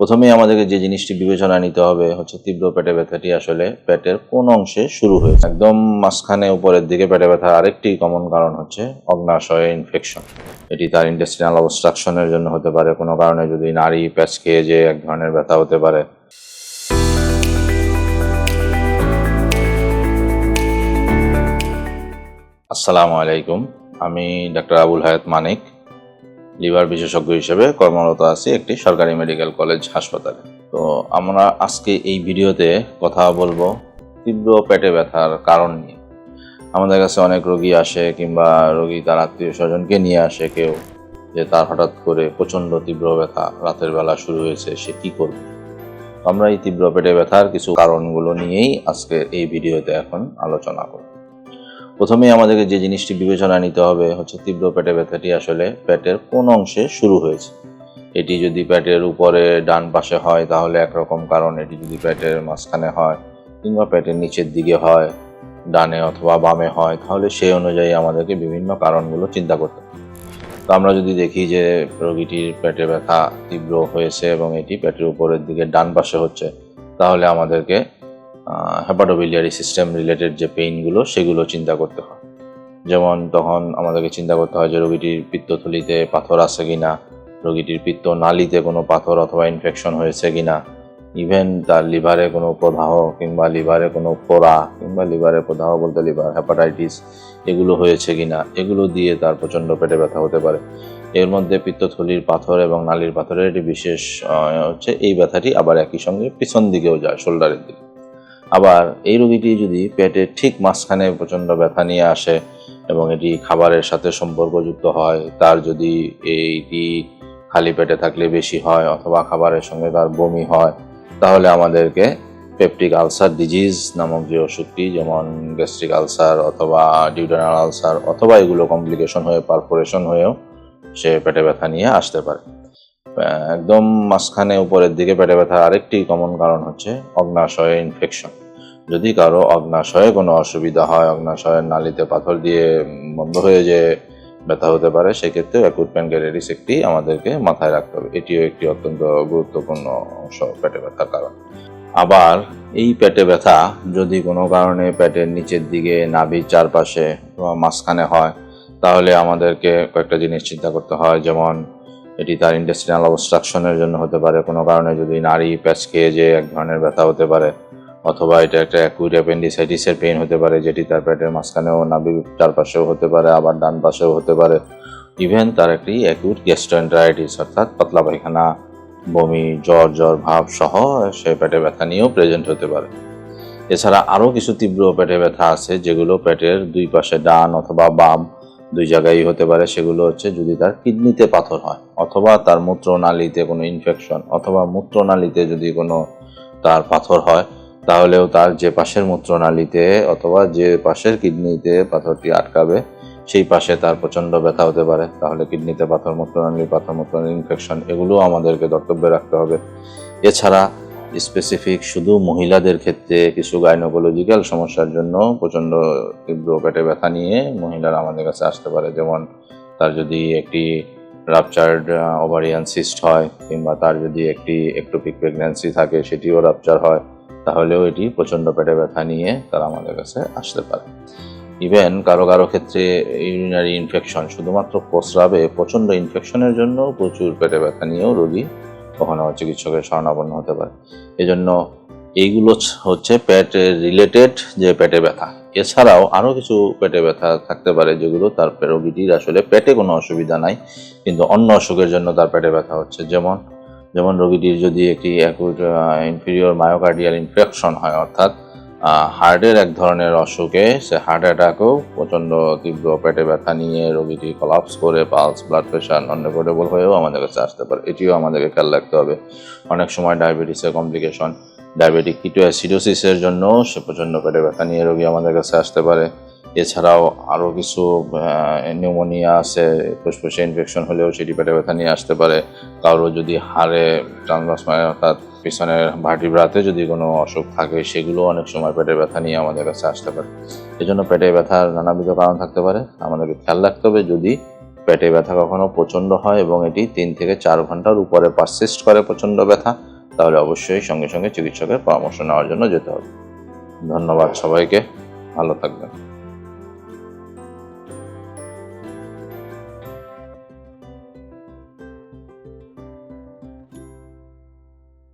প্রথমেই আমাদেরকে যে জিনিসটি বিবেচনা নিতে হবে হচ্ছে তীব্র পেটে ব্যথাটি আসলে পেটের কোন অংশে শুরু হয়েছে। একদম মাঝখানে উপরের দিকে পেটে ব্যথা আরেকটি কমন কারণ হচ্ছে অগ্নাশয়ে ইনফেকশন এটি তার ইন্টেস্টিনাল অবস্ট্রাকশনের জন্য হতে পারে। কোনো কারণে যদি নারী প্যাচ খেয়ে যে এক ধরনের ব্যথা হতে পারে। আসসালামু আলাইকুম। আমি ডাক্তার আবুল হায়াত মানিক। লিভার বিশেষজ্ঞ হিসেবে কর্মরত আছি একটি সরকারি মেডিকেল কলেজ হাসপাতালে। তো আমরা আজকে এই ভিডিওতে কথা বলব তীব্র পেটে ব্যথার কারণ নিয়ে। আমাদের কাছে অনেক রোগী আসে কিংবা রোগী তার আত্মীয় স্বজনকে নিয়ে আসে কেউ যে তার হঠাৎ করে প্রচণ্ড তীব্র ব্যথা, রাতের বেলা শুরু হয়েছে, সে কি করবে? আমরা এই তীব্র পেটে ব্যথার কিছু কারণগুলো নিয়েই আজকে এই ভিডিওতে এখন আলোচনা করব। প্রথমেই আমাদেরকে যে জিনিসটি বিবেচনা নিতে হবে হচ্ছে তীব্র পেটে ব্যথাটি আসলে পেটের কোন অংশে শুরু হয়েছে। এটি যদি পেটের উপরে ডান পাশে হয়, তাহলে একরকম কারণ এটি যদি পেটের মাঝখানে হয় কিংবা পেটের নিচের দিকে হয়, ডানে অথবা বামে হয়, তাহলে সেই অনুযায়ী আমাদেরকে বিভিন্ন কারণগুলো চিন্তা করতে হবে। তো আমরা যদি দেখি যে রোগীটির পেটে ব্যথা তীব্র হয়েছে এবং এটি পেটের উপরের দিকে ডান পাশে হচ্ছে, তাহলে আমাদেরকে হেপাটোবিলিয়ারি সিস্টেম রিলেটেড যে পেইনগুলো সেগুলো চিন্তা করতে হয়। যেমন তখন আমাদেরকে চিন্তা করতে হয় যে রোগীটির পিত্তথলিতে পাথর আছে কিনা, রোগীটির পিত্ত নালিতে কোনো পাথর অথবা ইনফেকশন হয়েছে কি না ইভেন তার লিভারে কোনো প্রদাহ কিংবা লিভারে কোনো ফোড়া কিংবা লিভারে প্রদাহ বলতে লিভার হেপাটাইটিস এগুলো হয়েছে কিনা, এগুলো দিয়ে তার প্রচণ্ড পেটে ব্যথা হতে পারে। এর মধ্যে পিত্তথলির পাথর এবং নালির পাথরের একটি বিশেষ হচ্ছে এই ব্যথাটি আবার একই সঙ্গে পিছন দিকেও যায় শোল্ডারের দিকে। আবার এই রোগীটি যদি পেটের ঠিক মাঝখানে প্রচণ্ড ব্যথা নিয়ে আসে এবং এটি খাবারের সাথে সম্পর্কযুক্ত হয়, তার যদি এইটি খালি পেটে থাকলে বেশি হয় অথবা খাবারের সঙ্গে তার বমি হয়, তাহলে আমাদেরকে পেপটিক আলসার ডিজিজ নামক যে ওষুধটি, যেমন গ্যাস্ট্রিক আলসার অথবা ডিউডেনাল আলসার অথবা এগুলো কমপ্লিকেশন হয়ে, পারফোরেশন হয়েও সে পেটে ব্যথা নিয়ে আসতে পারে। একদম মাঝখানে উপরের দিকে পেটে ব্যথার আরেকটি কমন কারণ হচ্ছে অগ্নাশয়ে ইনফেকশন। যদি কারও অগ্নাশয়ে কোনো অসুবিধা হয়, অগ্নাশয়ের নালিতে পাথর দিয়ে বন্ধ হয়ে যে ব্যথা হতে পারে, সেক্ষেত্রে অ্যাকুট প্যানক্রিয়াটিস একটি আমাদেরকে মাথায় রাখতে হবে। এটিও একটি অত্যন্ত গুরুত্বপূর্ণ অংশ পেটে ব্যথার কারণ। আবার এই পেটে ব্যথা যদি কোনো কারণে পেটের নিচের দিকে নাভির চারপাশে বা মাঝখানে হয়, তাহলে আমাদেরকে কয়েকটা জিনিস চিন্তা করতে হয়। যেমন, এটি তার ইন্টেস্টিনাল অবস্ট্রাকশনের জন্য হতে পারে। কোনো কারণে যদি নারী প্যাচ খেয়ে যে এক ধরনের ব্যথা হতে পারে অথবা এটা একটা অ্যাকুইট অ্যাপেন্ডিসাইটিসের পেইন হতে পারে, যেটি তার পেটের মাঝখানেও, নাভির চারপাশেও হতে পারে, আবার ডান পাশেও হতে পারে। ইভেন তার একটি অ্যাকুইট গ্যাস্ট্রোএন্টারাইটিস অর্থাৎ পাতলা পায়খানা, বমি, জ্বর জ্বর, ভাব সহ সে পেটে ব্যথা নিয়েও প্রেজেন্ট হতে পারে। এছাড়া আরও কিছু তীব্র পেটে ব্যথা আছে, যেগুলো পেটের দুই পাশে ডান অথবা বাম দুই জায়গায় হতে পারে। সেগুলো হচ্ছে যদি তার কিডনিতে পাথর হয়, অথবা তার মূত্রনালীতে কোনো ইনফেকশন অথবা মূত্রনালীতে যদি কোনো তার পাথর হয় তাহলেও তার যে পাশের মূত্রনালীতে অথবা যে পাশের কিডনিতে পাথরটি আটকাবে, সেই পাশে তার প্রচণ্ড ব্যথা হতে পারে। তাহলে কিডনিতে পাথর, মূত্রনালী পাথর, মূত্রনালী ইনফেকশন এগুলো আমাদেরকে কর্তব্যে রাখতে হবে। এছাড়া স্পেসিফিক শুধু মহিলাদের ক্ষেত্রে কিছু গাইনোকোলজিক্যাল সমস্যার জন্য প্রচণ্ড তীব্র পেটে ব্যথা নিয়ে মহিলারা আমাদের কাছে আসতে পারে। যেমন তার যদি একটি রাপচার্ড ওভারিয়ান সিস্ট হয়, কিংবা তার যদি একটি একটোপিক প্রেগন্যান্সি থাকে, সেটিও রাপচার হয়। তাহলেও এটি প্রচণ্ড পেটে ব্যথা নিয়ে তারা আমাদের কাছে আসতে পারে। ইভেন কারও কারও ক্ষেত্রে ইউরিনারি ইনফেকশন শুধুমাত্র প্রস্রাবে প্রচণ্ড ইনফেকশনের জন্য প্রচুর পেটে ব্যথা নিয়েও রোগী কখনো চিকিৎসকের শরণাপন্ন হতে পারে। এজন্য এইগুলো হচ্ছে পেট রিলেটেড যে পেটে ব্যথা। এছাড়াও আরও কিছু পেটে ব্যথা থাকতে পারে যেগুলো তার রোগীটির আসলে পেটে কোনো অসুবিধা নাই, কিন্তু অন্য অসুখের জন্য তার পেটে ব্যথা হচ্ছে। যেমন যেমন রোগীটির যদি একটি অ্যাকুট ইনফিরিয়র মায়োকার্ডিয়াল ইনফেকশন হয়, অর্থাৎ হার্টের এক ধরনের অসুখে সে হার্ট অ্যাটাকও প্রচণ্ড তীব্র পেটে ব্যথা নিয়ে রোগীটি কলাপস করে pulse blood pressure non recordable হয়েও আমাদের কাছে আসতে পারে। এটিও আমাদেরকে খেয়াল রাখতে হবে। অনেক সময় ডায়াবেটিসের কমপ্লিকেশন ডায়াবেটিক কিটোঅ্যাসিডোসিসের জন্য সে প্রচণ্ড পেটে ব্যথা নিয়ে রোগী আমাদের কাছে আসতে পারে। এছাড়াও আরও কিছু নিউমোনিয়া আছে, ফুসফুসে ইনফেকশন হলেও সেটি পেটে ব্যথা নিয়ে আসতে পারে। কারও যদি হাড়ে ট্রান্সভাসমায় অর্থাৎ পিছনের ভার্টিব্রাতে যদি কোনো অসুখ থাকে সেগুলো অনেক সময় পেটে ব্যথা নিয়ে আমাদের কাছে আসতে পারে। এই জন্য পেটে ব্যথার নানাবিধ কারণ থাকতে পারে। আমাদেরকে খেয়াল রাখতে হবে, যদি পেটে ব্যথা কখনো প্রচণ্ড হয় এবং এটি তিন থেকে চার ঘণ্টার উপরে পারসিস্ট করে প্রচণ্ড ব্যথা, তাহলে অবশ্যই সঙ্গে সঙ্গে চিকিৎসকের পরামর্শ নেওয়ার জন্য যেতে হবে। ধন্যবাদ সবাইকে। ভালো থাকবেন।